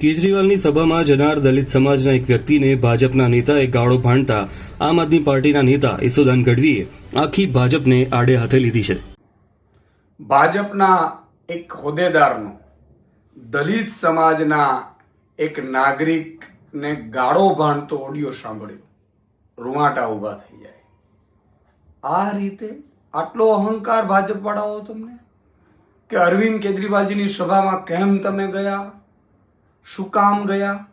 કેજરીવાલની સભામાં જનાર દલિત સમાજના એક વ્યક્તિને ભાજપના નેતાએ ગાળો ભાંડતા આમ આદમી પાર્ટીના નેતા ઈસુદાન ગઢવીએ આખી ભાજપને આડે હાથે લીધી છે. ભાજપના એક હોદ્દેદારનો દલિત સમાજના એક નાગરિકને ગાળો ભાંડતો ઓડિયો સાંભળ્યો. રૂવાટા ઊભા થઈ જાય. આ રીતે આટલો અહંકાર ભાજપવાળાઓ તમને? કે અરવિંદ કેજરીવાલજીની સભામાં કેમ તમે ગયા? શું કામ ગયા?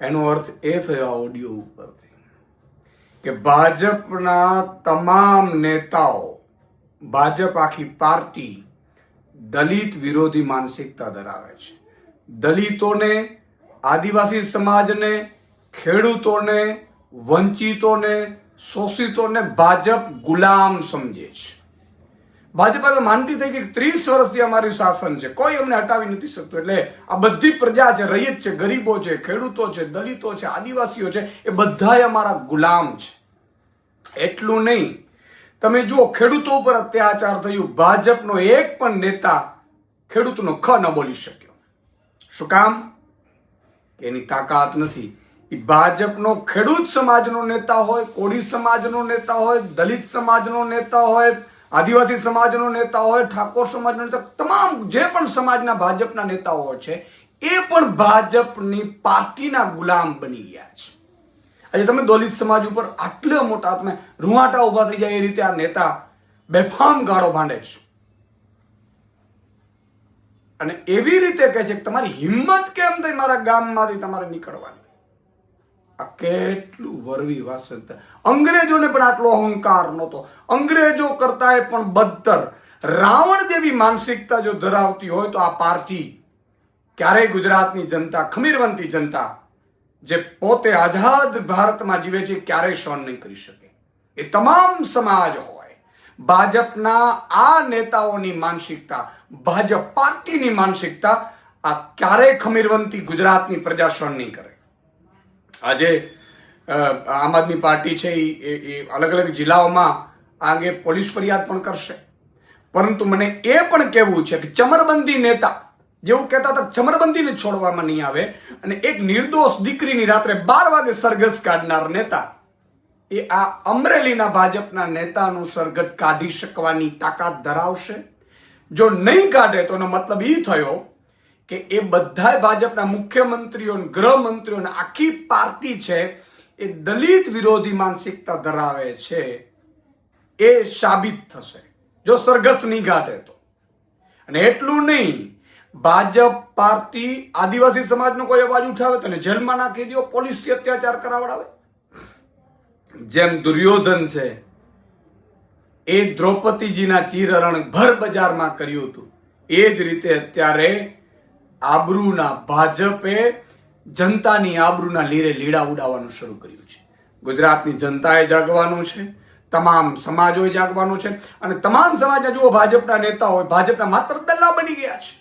એનો અર્થ એ થયો ઓડિયો ઉપરથી કે ભાજપના તમામ નેતાઓ, ભાજપ આખી પાર્ટી દલિત વિરોધી માનસિકતા ધરાવે છે. દલિતોને, આદિવાસી સમાજને, ખેડૂતોને, વંચિતોને, શોષિતોને ભાજપ ગુલામ સમજે છે. ભાજપ હવે માનતી થઈ ગઈ ત્રીસ વર્ષથી અમારું શાસન છે. કોઈ અમને હટાવી નથી શકતું. એટલે આ બધી પ્રજા છે રૈયત છે, ગરીબો છે, ખેડૂતો છે, દલિતો છે, આદિવાસીઓ છે, એ બધા અમારા ગુલામ છે. એટલું નહીં. તમે જુઓ, ખેડૂતો ઉપર અત્યાચાર થયું. ભાજપનો એક પણ નેતા ખેડૂતનો ખ ન બોલી શક્યો. શું કામ? એની તાકાત નથી. ભાજપનો ખેડૂત સમાજનો નેતા હોય, કોળી સમાજનો નેતા હોય, દલિત સમાજનો નેતા હોય આદિવાસી સમાજનો નેતા હોય, ઠાકોર સમાજનો નેતા, તમામ જે પણ સમાજના ભાજપના નેતાઓ છે, એ પણ ભાજપની પાર્ટીના ગુલામ બની ગયા છે. આજે તમે દલિત સમાજ ઉપર આટલા મોટા તમે રૂવાટા ઊભા થઈ જાય એ રીતે આ નેતા બેફામ ગાળો ભાંડે છે. અને એવી રીતે કહે છે કે તમારી હિંમત કેમ થઈ મારા ગામમાંથી તમારે નીકળવાની? આ કેટલું વરવી વાસંત અંગ્રેજોને પણ આટલો અહંકાર નહોતો. અંગ્રેજો કરતાંય પણ બદતર. રાવણ જેવી માનસિકતા જો ધરાવતી હોય તો આ પાર્ટી ક્યારેય ગુજરાતની જનતા, ખમીરવંતી જનતા, જે પોતે આઝાદ ભારતમાં જીવે છે, ક્યારેય સહન નહીં કરી શકે. એ તમામ સમાજ હોય. ભાજપના આ નેતાઓની માનસિકતા, ભાજપ પાર્ટીની માનસિકતા, આ ક્યારેય ખમીરવંતી ગુજરાતની પ્રજા સહન નહીં કરે. આજે આમ આદમી પાર્ટી છે એ અલગ અલગ જિલ્લાઓમાં આ અંગે પોલીસ ફરિયાદ પણ કરશે. પરંતુ મને એ પણ કહેવું છે કે ચમરબંધી નેતા જેવું કહેતા હતા ચમરબંધીને છોડવામાં નહીં આવે અને એક નિર્દોષ દીકરીની રાત્રે બાર વાગે સરઘસ કાઢનાર નેતા એ આ અમરેલીના ભાજપના નેતાનું સરઘટ કાઢી શકવાની તાકાત ધરાવશે. જો નહીં કાઢે તો એનો મતલબ એ થયો કે એ બધા ભાજપના મુખ્યમંત્રીઓ ગૃહમંત્રીઓ આખી પાર્ટી છે એ દલિત વિરોધી માનસિકતા ધરાવે છે. એ સાબિત થશે. જો સરઘસ નહીં ઘાટે તો. અને એટલું નહીં, ભાજપ પાર્ટી આદિવાસી સમાજનો કોઈ અવાજ ઉઠાવે તો જેલમાં નાખી દો પોલીસથી અત્યાચાર કરાવડાવે. જેમ દુર્યોધન છે, એ દ્રૌપદીજીના ચીરહરણ ભર બજારમાં કર્યું હતું. એ જ રીતે અત્યારે આબરૂના ભાજપે જનતાની આબરૂના લીરે લીડા ઉડાવવાનું શરૂ કર્યું છે. ગુજરાતની જનતાએ જાગવાનું છે, તમામ સમાજોએ જાગવાનું છે અને તમામ સમાજના જુઓ, ભાજપના નેતા હોય ભાજપના માત્ર દલ્લા બની ગયા છે.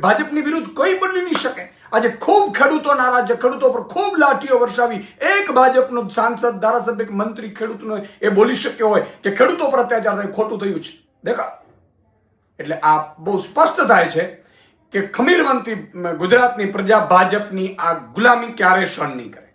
ભાજપની વિરુદ્ધ કોઈ બની નહીં શકે. આજે ખૂબ ખેડૂતો નારાજ છે, ખેડૂતો પર ખૂબ લાઠીઓ વરસાવી. એક ભાજપનો સાંસદ ધારાસભ્ય મંત્રી ખેડૂતનો એ બોલી શક્યો હોય કે ખેડૂતો પર અત્યાચાર થાય, ખોટું થયું છે. દેખા એટલે આ બહુ સ્પષ્ટ થાય છે કે ખમીરવંતી ગુજરાતની પ્રજા ભાજપની આ ગુલામી ક્યારે સહન નહીં કરે.